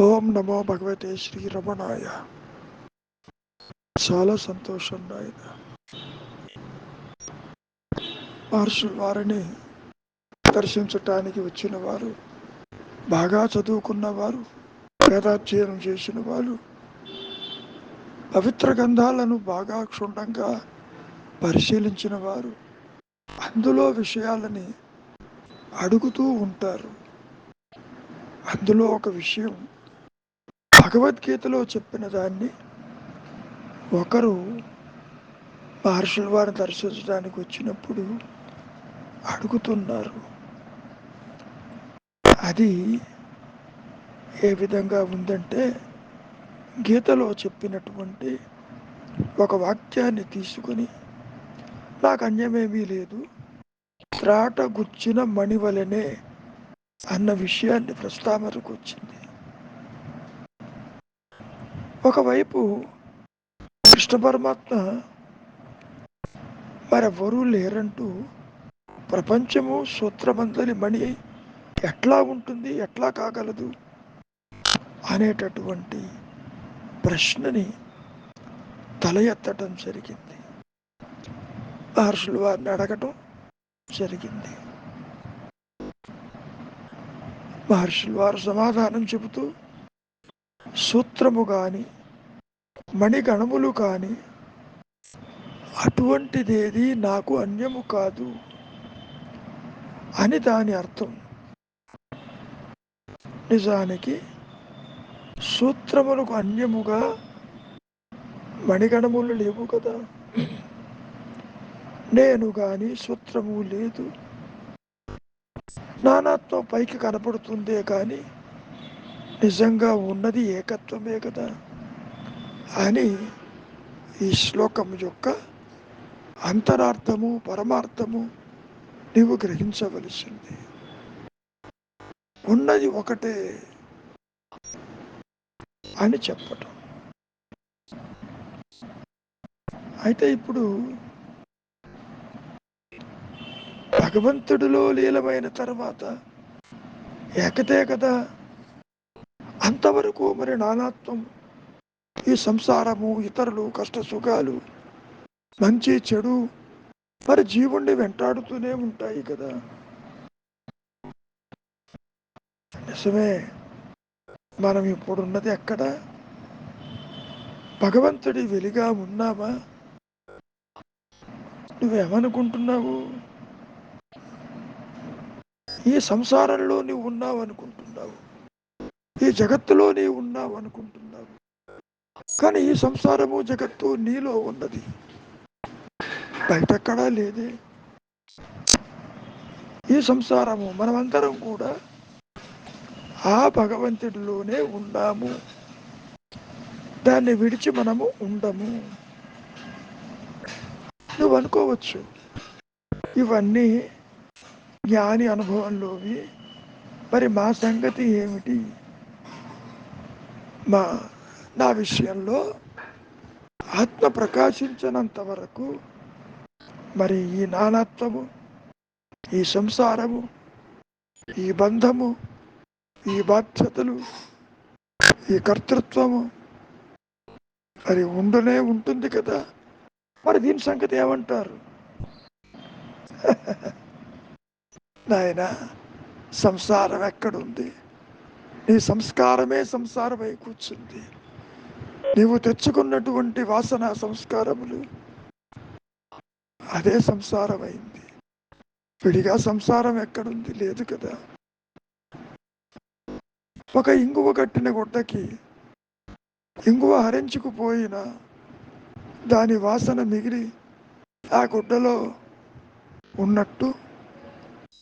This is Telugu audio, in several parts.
ఓం నమో భగవతే శ్రీ రమణాయ. చాలా సంతోషం నాయన. మహర్షులు వారిని దర్శించటానికి వచ్చిన వారు బాగా చదువుకున్న వారు వేదాధ్యయనం చేసిన వారు పవిత్ర గ్రంథాలను బాగా క్షుణ్ణంగా పరిశీలించిన వారు అందులో విషయాలని అడుగుతూ ఉంటారు. అందులో ఒక విషయం భగవద్గీతలో చెప్పిన దాన్ని ఒకరు మహర్షుల వారిని దర్శించడానికి వచ్చినప్పుడు అడుగుతున్నారు. అది ఏ విధంగా ఉందంటే గీతలో చెప్పినటువంటి ఒక వాక్యాన్ని తీసుకొని నాకు అన్యమేమీ లేదు త్రాట గుచ్చిన మణివలనే అన్న విషయాన్ని ప్రస్తావనకు వచ్చింది. ఒకవైపు కృష్ణ పరమాత్మ మరెవరూ లేరంటూ ప్రపంచము సూత్రమందలి మణి ఎట్లా ఉంటుంది ఎట్లా కాగలదు అనేటటువంటి ప్రశ్నని తల ఎత్తటం జరిగింది. మహర్షులు వారిని అడగటం జరిగింది. మహర్షులు వారు సమాధానం చెబుతూ సూత్రము కానీ మణిగణములు కానీ అటువంటిదేది నాకు అన్యము కాదు అని దాని అర్థం. నిజానికి సూత్రములకు అన్యముగా మణిగణములు లేవు కదా. నేను గాని సూత్రము లేదు. నానాత్వం పైకి కనపడుతుందే కానీ నిజంగా ఉన్నది ఏకత్వమే కదా. అని ఈ శ్లోకం యొక్క అంతరార్థము పరమార్థము నీవు గ్రహించవలసింది. ఉన్నది ఒకటే అని చెప్పటం. అయితే ఇప్పుడు భగవంతుడిలో లీలమైన తర్వాత ఏకతే కదా అంతవరకు మరి నానాత్వం. ఈ సంసారము ఇతరులు కష్ట సుఖాలు మంచి చెడు మరి జీవుణ్ణి వెంటాడుతూనే ఉంటాయి కదా. నిజమే. మనం ఇప్పుడున్నది ఎక్కడ? భగవంతుడి వెలిగా ఉన్నామా? నువ్వేమనుకుంటున్నావు? ఈ సంసారంలో నువ్వు ఉన్నావు అనుకుంటున్నావు ఈ జగత్తులో నీవు ఉన్నావు అనుకుంటున్నావు కానీ ఈ సంసారము జగత్తు నీలో ఉన్నది. బయటక్కడా లేదే. ఈ సంసారము మనమందరం కూడా ఆ భగవంతుడిలోనే ఉన్నాము. దాన్ని విడిచి మనము ఉండము. నువ్వు అనుకోవచ్చు. ఇవన్నీ జ్ఞాని అనుభవంలోవి. మరి మా సంగతి ఏమిటి? మా నా విషయంలో ఆత్మ ప్రకాశించినంత వరకు మరి ఈ నానాత్వము ఈ సంసారము ఈ బంధము ఈ బాధ్యతలు ఈ కర్తృత్వము మరి ఉండునే ఉంటుంది కదా. మరి దీని సంగతి ఏమంటారు? నాయన సంసారం ఎక్కడుంది? నీ సంస్కారమే సంసారమై కూర్చుంది. నీవు తెచ్చుకున్నటువంటి వాసన సంస్కారములు అదే సంసారమైంది. విడిగా సంసారం ఎక్కడుంది? లేదు కదా. ఒక ఇంగువ కట్టిన గుడ్డకి ఇంగువ హరించుకుపోయిన దాని వాసన మిగిలి ఆ గుడ్డలో ఉన్నట్టు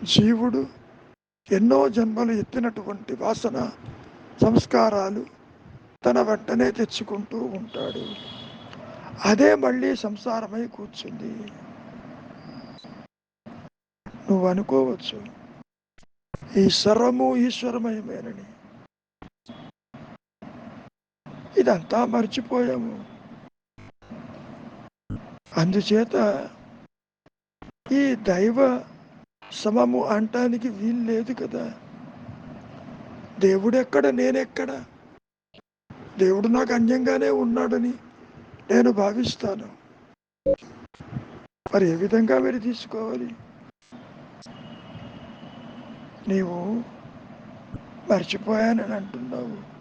జీవుడు ఎన్నో జన్మలు ఎత్తినటువంటి వాసన సంస్కారాలు తన వెంటనే తెచ్చుకుంటూ ఉంటాడు. అదే మళ్ళీ సంసారమై కూర్చుంది. నువ్వు అనుకోవచ్చు ఈ సర్వము ఈశ్వరమయమేనని. ఇదంతా మర్చిపోయాము. అందుచేత ఈ దైవ సమము అంటానికి వీలు లేదు కదా. దేవుడెక్కడ నేనెక్కడ? దేవుడు నాకు అన్యంగానే ఉన్నాడని నేను భావిస్తాను. మరి ఏ విధంగా మీరు తీసుకోవాలి? నీవు మర్చిపోయానని అంటున్నావు.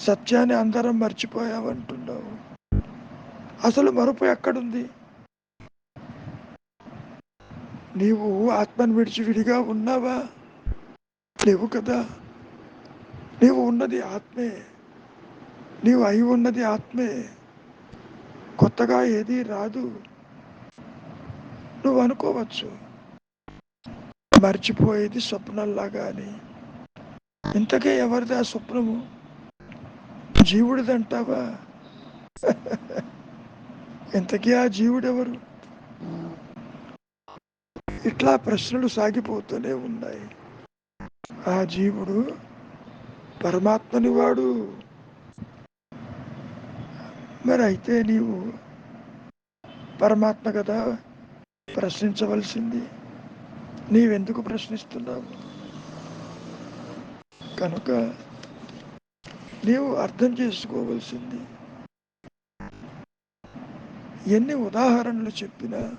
సత్యాన్ని అందరం మర్చిపోయావంటున్నావు అసలు మరుపు ఎక్కడుంది? నీవు ఆత్మను విడిచి విడిగా ఉన్నావా? లేవు కదా. నీవు ఉన్నది ఆత్మే. నీవు అయి ఉన్నది ఆత్మే. కొత్తగా ఏది రాదు. నువ్వు అనుకోవచ్చు. మర్చిపోయేది స్వప్నంలాగా అని. ఇంతకే ఎవరిది ఆ స్వప్నము? జీవుడిదంటావా? ఇంతకీ ఆ జీవుడెవరు? ఇట్లా ప్రశ్నలు సాగిపోతూనే ఉన్నాయి. ఆ జీవుడు పరమాత్మని వాడు. మరి అయితే నీవు పరమాత్మ కదా ప్రశ్నించవలసింది. నీవెందుకు ప్రశ్నిస్తున్నావు? కనుక నీవు అర్థం చేసుకోవలసింది. ఎన్ని ఉదాహరణలు చెప్పినా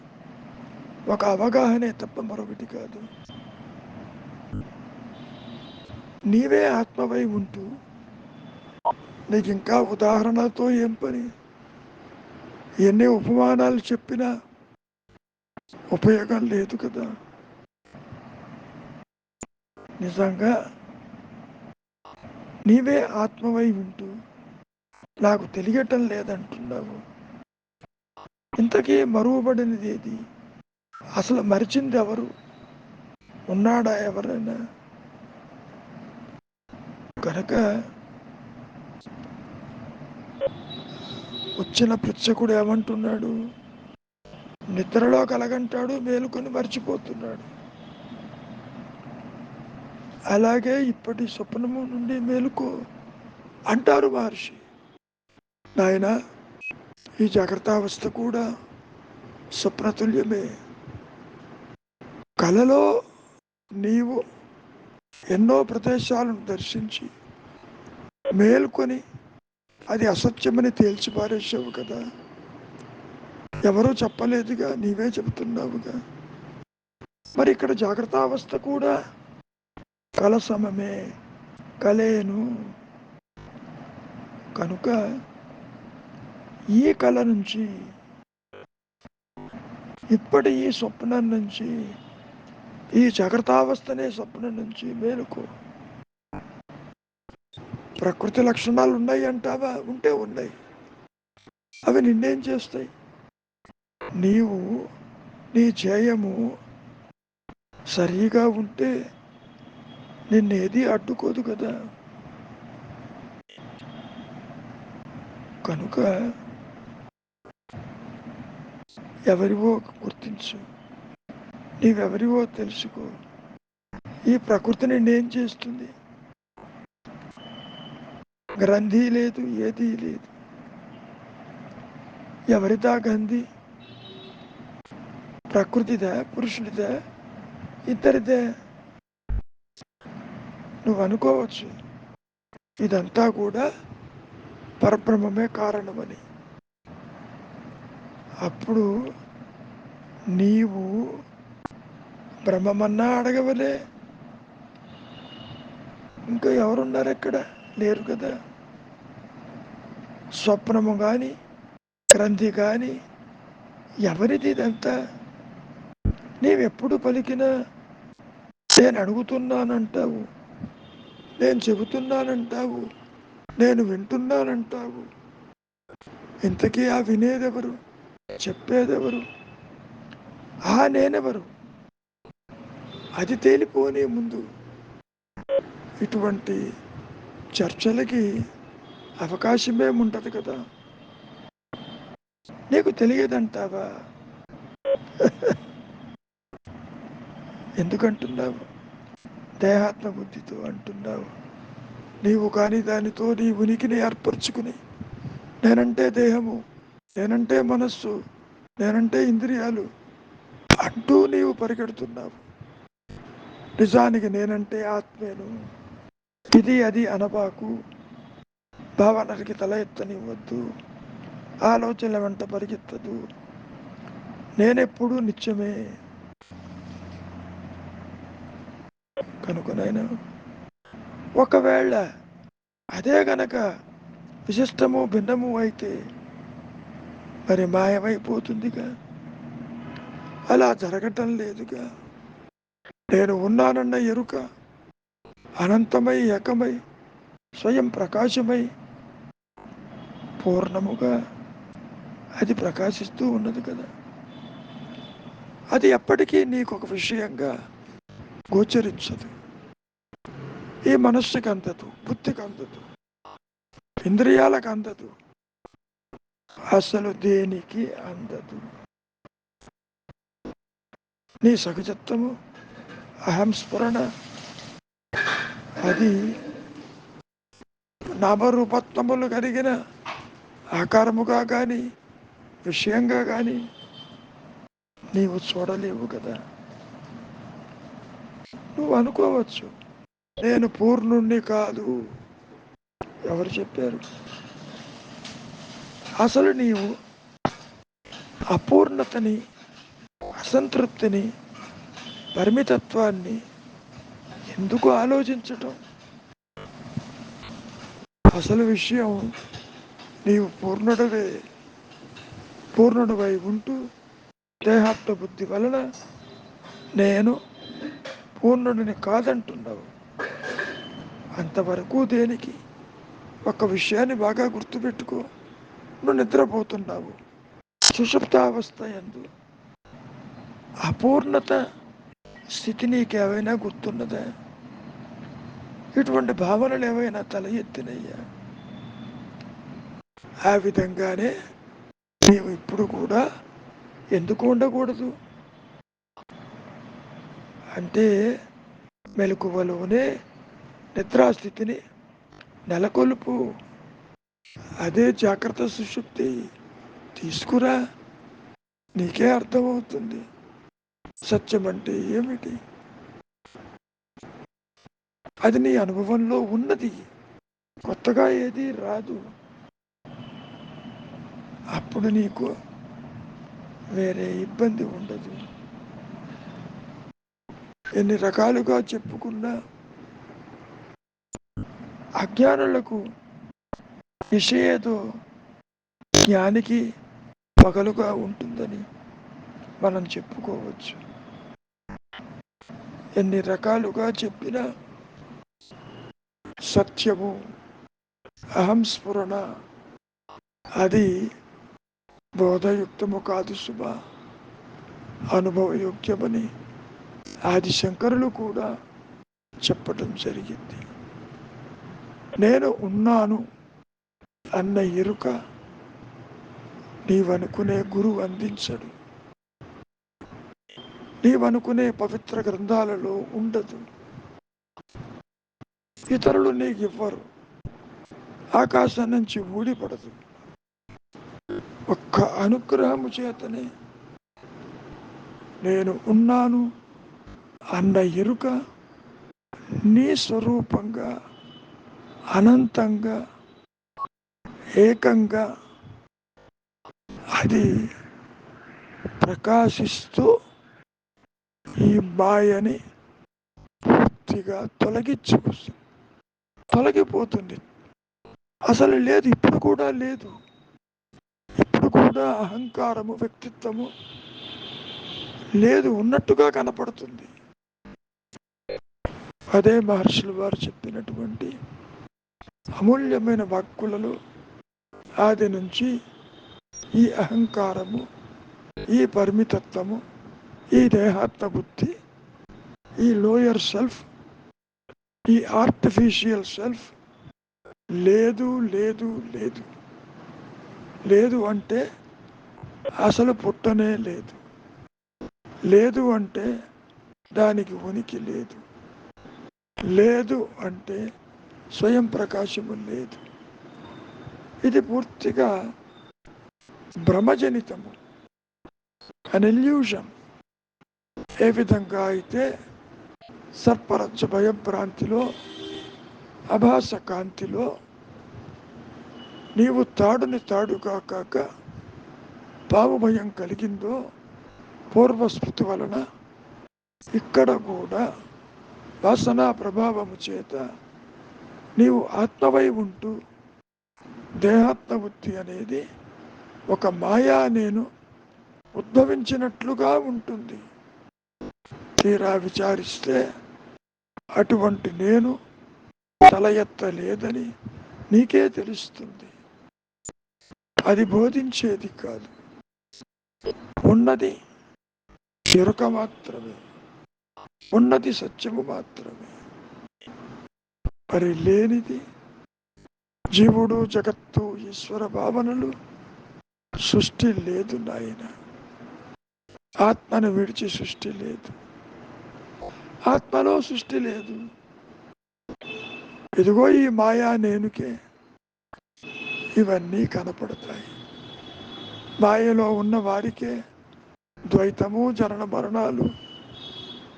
ఒక అవగాహనే తప్ప మరొకటి కాదు. నీవే ఆత్మవై ఉంటూ నీకు ఇంకా ఉదాహరణతో ఏం పని? ఎన్ని ఉపమానాలు చెప్పినా ఉపయోగం లేదు కదా. నిజంగా నీవే ఆత్మవై ఉంటూ నాకు తెలియటం లేదంటున్నావు. ఇంతకీ మరువబడినది ఏది అసలు మరిచింది ఎవరు? ఉన్నాడా ఎవరైనా? కనుక వచ్చిన పృచ్చకుడు ఏమంటున్నాడు? నిద్రలో కలగంటాడు మేలుకొని మర్చిపోతున్నాడు. అలాగే ఇప్పటి స్వప్నము నుండి మేలుకో అంటారు మహర్షి. నాయన ఈ జాగ్రత్త అవస్థ కూడా స్వప్నతుల్యమే. కలలో నీవు ఎన్నో ప్రదేశాలను దర్శించి మేల్కొని అది అసత్యమని తేల్చిపారేసావు కదా. ఎవరూ చెప్పలేదుగా నీవే చెబుతున్నావుగా. మరి ఇక్కడ జాగ్రత్త అవస్థ కూడా కల సమమే కలేను. కనుక ఈ కళ నుంచి ఇప్పటి ఈ స్వప్నం నుంచి ఈ జాగ్రత్తావస్థనే స్వప్నం నుంచి మేలుకు. ప్రకృతి లక్షణాలు ఉన్నాయి అంటావా? ఉంటే ఉన్నాయి. అవి నిన్నేం చేస్తాయి? నీవు నీ జయము సరిగా ఉంటే నిన్నేది అడ్డుకోదు కదా. కనుక ఎవరివో గుర్తించు. నీవెవరివో తెలుసుకో. ఈ ప్రకృతి నిన్నేం చేస్తుంది? గ్రంథి లేదు ఏది లేదు. ఎవరిదా గంధి ప్రకృతిదా పురుషుడిదా ఇద్దరిదే నువ్వు అనుకోవచ్చు ఇదంతా కూడా పరబ్రహ్మమే కారణమని. అప్పుడు నీవు బ్రహ్మమన్నా అడగవలే. ఇంకా ఎవరున్నారు ఎక్కడ? లేరు కదా. స్వప్నము కానీ గ్రంథి కానీ ఎవరిది ఇదంతా? నీవెప్పుడు పలికినా నేను అడుగుతున్నానంటావు. నేను చెబుతున్నానంటావు. నేను వింటున్నానంటావు. ఇంతకీ ఆ వినేదెవరు? చెప్పేదెవరు? ఆ నేనెవరు? అది తేలిపోనే ముందు ఇటువంటి చర్చలకి అవకాశమే ఉంటుంది కదా. నీకు తెలియదంటావా? ఎందుకంటున్నావు? దేహాత్మ బుద్ధితో అంటున్నావు. నీవు కాని దానితో నీ ఉనికిని ఏర్పరచుకుని నేనంటే దేహము నేనంటే మనస్సు నేనంటే ఇంద్రియాలు అంటూ నీవు పరిగెడుతున్నావు. నిజానికి నేనంటే ఆత్మేను. ఇది అది అనబాకు. భావనకి తల ఎత్తనివ్వద్దు. ఆలోచనల వెంట పరిగెత్తదు నేనెప్పుడు నిత్యమే కనుక నేను ఒకవేళ అదే గనక విశిష్టము భిన్నము అయితే మరి మాయమైపోతుందిగా. అలా జరగటం లేదుగా. నేను ఉన్నానన్న ఎరుక అనంతమై ఏకమై స్వయం ప్రకాశమై పూర్ణముగా అది ప్రకాశిస్తూ ఉన్నది కదా. అది ఎప్పటికీ నీకు ఒక విషయంగా గోచరించదు. ఈ మనస్సుకి అందదు బుద్ధికి అందదు ఇంద్రియాలకు అందదు అసలు దేనికి అందదు. నీ సహజత్వము అహం స్ఫురణ. అది నామరూపత్వములు కలిగిన ఆకారముగా కానీ విషయంగా కానీ నీవు చూడలేవు కదా. నువ్వు అనుకోవచ్చు నేను పూర్ణుణ్ణి కాదు. ఎవరు చెప్పారు? అసలు నీవు అపూర్ణతని అసంతృప్తిని పరిమితత్వాన్ని ఎందుకు ఆలోచించటం? అసలు విషయం నీవు పూర్ణుడవే పూర్ణుడవై ఉంటూ దేహాత్మ బుద్ధి వలన నేను పూర్ణుడిని కాదంటున్నావు. అంతవరకు దేనికి ఒక విషయాన్ని బాగా గుర్తుపెట్టుకో. నువ్వు నిద్రపోతున్నావు. సుషుప్తావస్థ ఎందు అపూర్ణత స్థితి నీకేమైనా గుర్తున్నదా? ఇటువంటి భావనలు ఏమైనా తల ఎత్తినయ్యా? ఆ విధంగానే మేము ఇప్పుడు కూడా ఎందుకు ఉండకూడదు? అంటే మెలకువలోనే నిద్రాస్థితిని నెలకొల్పు. అదే జాగ్రత్త సుషుప్తి తీసుకురా. నీకే అర్థమవుతుంది. సత్యం అంటే ఏమిటి? అది నీ అనుభవంలో ఉన్నది. కొత్తగా ఏది రాదు. అప్పుడు నీకు వేరే ఇబ్బంది ఉండదు. ఎన్ని రకాలుగా చెప్పుకున్నా అజ్ఞానులకు విషయేదో జ్ఞానికి పగలుగా ఉంటుందని. మనం చెప్పుకోవచ్చు. ఎన్ని రకాలుగా చెప్పినా సత్యము అహం స్ఫురణ అది బోధయుక్తము కాదు శుభ అనుభవయోగ్యమని ఆది శంకరులు కూడా చెప్పటం జరిగింది. నేను ఉన్నాను అన్న ఎరుక నీవనుకునే గురువు అందించడు. నీవనుకునే పవిత్ర గ్రంథాలలో ఉండదు. ఇతరులు నీకు ఇవ్వరు ఆకాశం నుంచి ఊడిపడదు. ఒక్క అనుగ్రహము చేతనే నేను ఉన్నాను అన్న ఎరుక నీ స్వరూపంగా అనంతంగా ఏకంగా అది ప్రకాశిస్తూ ఈ మాయని పూర్తిగా తొలగించి తొలగిపోతుంది. అసలు లేదు ఇప్పుడు కూడా లేదు. ఇప్పుడు కూడా అహంకారము వ్యక్తిత్వము లేదు ఉన్నట్టుగా కనపడుతుంది. అదే మహర్షులు వారు చెప్పినటువంటి అమూల్యమైన వాక్కులలో ఆది నుంచి ఈ అహంకారము ఈ పరిమితత్వము ఈ దేహాత్మ బుద్ధి ఈ లోయర్ సెల్ఫ్ ఈ ఆర్టిఫిషియల్ సెల్ఫ్ లేదు లేదు లేదు. లేదు అంటే అసలు పుట్టనే లేదు. లేదు అంటే దానికి ఉనికి లేదు. లేదు అంటే స్వయం ప్రకాశము లేదు. ఇది పూర్తిగా భ్రమజనితము అన్ ఇల్యూషన్ ఏ విధంగా అయితే సర్పరచ్చ భయభ్రాంతిలో అభాస కాంతిలో నీవు తాడుని తాడుగా కాక పాము భయం కలిగిందో పూర్వస్మృతి వలన ఇక్కడ కూడా వాసనా ప్రభావము చేత నీవు ఆత్మవై ఉంటూ దేహాత్మబుద్ధి అనేది ఒక మాయా నేను ఉద్భవించినట్లుగా ఉంటుంది. తీరా విచారిస్తే అటువంటి నేను తల ఎత్తలేదని నీకే తెలుస్తుంది. అది బోధించేది కాదు. ఉన్నది చిరుక మాత్రమే. ఉన్నది సత్యము మాత్రమే. మరి లేనిది జీవుడు జగత్తు ఈశ్వర భావనలు సృష్టి లేదు నాయన. ఆత్మను విడిచి సృష్టి లేదు. ఆత్మలో సృష్టి లేదు. ఇదిగో ఈ మాయా నేనుకే. ఇవన్నీ కనపడతాయి. మాయలో ఉన్న వారికే ద్వైతము జనన మరణాలు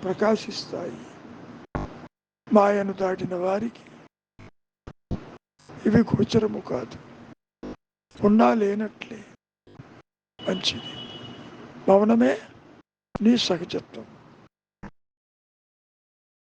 ప్రకాశిస్తాయి. మాయను దాటిన వారికి ఇవి గోచరము కాదు. ఉన్నా లేనట్లే. మంచిది. మౌనమే నీ సహజత్వం.